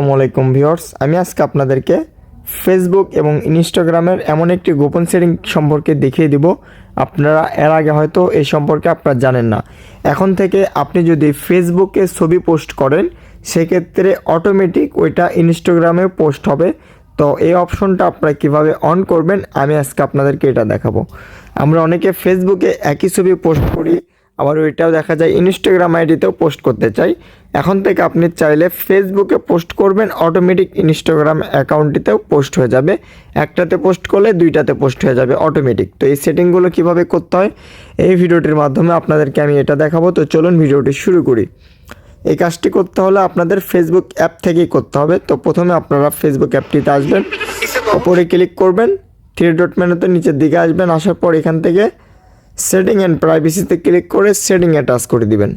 আসসালামু আলাইকুম ভিউয়ার্স, আমি আজকে আপনাদেরকে ফেসবুক এবং ইনস্টাগ্রামের এমন একটি গোপন সেটিং সম্পর্কে দেখিয়ে দিব। আপনারা এর আগে হয়তো এই সম্পর্কে আপনারা জানেন না। এখন থেকে আপনি যদি ফেসবুকে ছবি পোস্ট করেন, সেক্ষেত্রে অটোমেটিক ওইটা ইনস্টাগ্রামে পোস্ট হবে। তো এই অপশনটা আপনারা কীভাবে অন করবেন, আমি আজকে আপনাদেরকে এটা দেখাবো। আমরা অনেকে ফেসবুকে একই ছবি পোস্ট করি আবার ওইটাও দেখা যায় ইনস্টাগ্রাম আইডিতেও পোস্ট করতে চাই। এখন থেকে আপনি চাইলে ফেসবুকে পোস্ট করবেন অটোমেটিক ইনস্টাগ্রাম অ্যাকাউন্টটিতেও পোস্ট হয়ে যাবে। একটাতে পোস্ট করলে দুইটাতে পোস্ট হয়ে যাবে অটোমেটিক তো এই সেটিংগুলো কীভাবে করতে হয়? এই ভিডিওটির মাধ্যমে আপনাদেরকে আমি এটা দেখাবো। তো চলুন ভিডিওটি শুরু করি। এই কাজটি করতে হলে আপনাদের ফেসবুক অ্যাপ থেকেই করতে হবে। তো প্রথমে আপনারা ফেসবুক অ্যাপটিতে আসবেন ওপরে ক্লিক করবেন থ্রি ডট মেনুতে নিচের দিকে আসবেন, আসার পর এখান থেকে সেটিং অ্যান্ড প্রাইভেসিতে ক্লিক করে সেটিংয়ে টাচ করে দিবেন।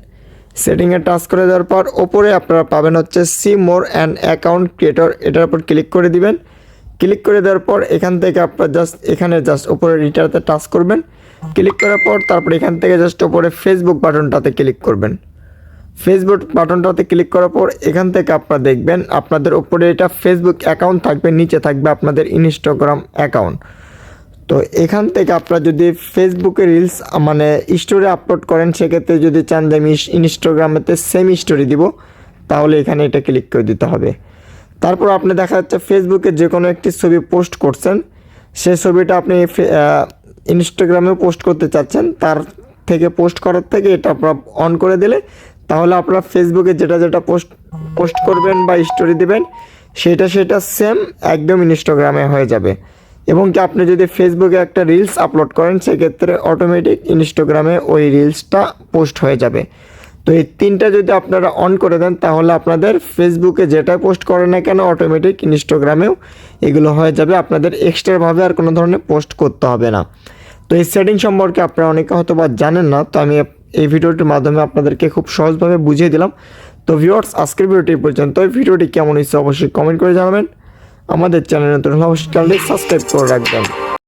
সেটিংয়ে টাচ করে দেওয়ার পর ওপরে আপনারা পাবেন হচ্ছে see more and account creator, এটার উপর ক্লিক করে দিবেন। ক্লিক করে দেওয়ার পর এখান থেকে আপনার জাস্ট, এখানে জাস্ট ওপরে রিটারতে টাচ করবেন। ক্লিক করার পর তারপর এখান থেকে জাস্ট ওপরে ফেসবুক বাটনটাতে ক্লিক করবেন। ফেসবুক বাটনটাতে ক্লিক করার পর এখান থেকে আপনারা দেখবেন আপনাদের ওপরে এটা ফেসবুক অ্যাকাউন্ট থাকবে, নিচে থাকবে আপনাদের ইনস্টাগ্রাম অ্যাকাউন্ট। তো এখান থেকে আপনারা যদি ফেসবুকে রিলস মানে স্টোরি আপলোড করেন, সেক্ষেত্রে যদি চান যে আমি ইনস্টাগ্রামেতে সেম স্টোরি দিব, তাহলে এখানে এটা ক্লিক করে দিতে হবে। তারপর আপনি দেখা যাচ্ছে ফেসবুকে যে কোনো একটি ছবি পোস্ট করছেন সে ছবিটা আপনি ইনস্টাগ্রামেও পোস্ট করতে চাচ্ছেন, তার থেকে পোস্ট করার থেকে এটা আপনারা অন করে দিলে, তাহলে আপনারা ফেসবুকে যেটা যেটা পোস্ট পোস্ট করবেন বা স্টোরি দেবেন, সেটা সেটা সেম একদম ইনস্টাগ্রামে হয়ে যাবে। এবং কি আপনি যদি ফেসবুকে একটা রিলস আপলোড করেন, সেক্ষেত্রে অটোমেটিক ইনস্টাগ্রামে ওই রিলসটা পোস্ট হয়ে যাবে। তো এই তিনটা যদি আপনারা অন করে দেন, তাহলে আপনাদের ফেসবুকে যেটা পোস্ট করেন না কেন অটোমেটিক ইনস্টাগ্রামেও এগুলো হয়ে যাবে। আপনাদের এক্সট্রাভাবে আর কোনো ধরনের পোস্ট করতে হবে না। তো এই সেটিং সম্পর্কে আপনারা অনেকে হয়তো বা জানেন না, তো আমি এই ভিডিওটির মাধ্যমে আপনাদেরকে খুব সহজভাবে বুঝিয়ে দিলাম। তো ভিউয়ার্স আজকের ভিডিওটি পর্যন্ত ভিডিওটি কেমন হয়েছে অবশ্যই কমেন্ট করে জানাবেন। আমাদের চ্যানেল নতুন হলে সাবস্ক্রাইব করে রাখবেন।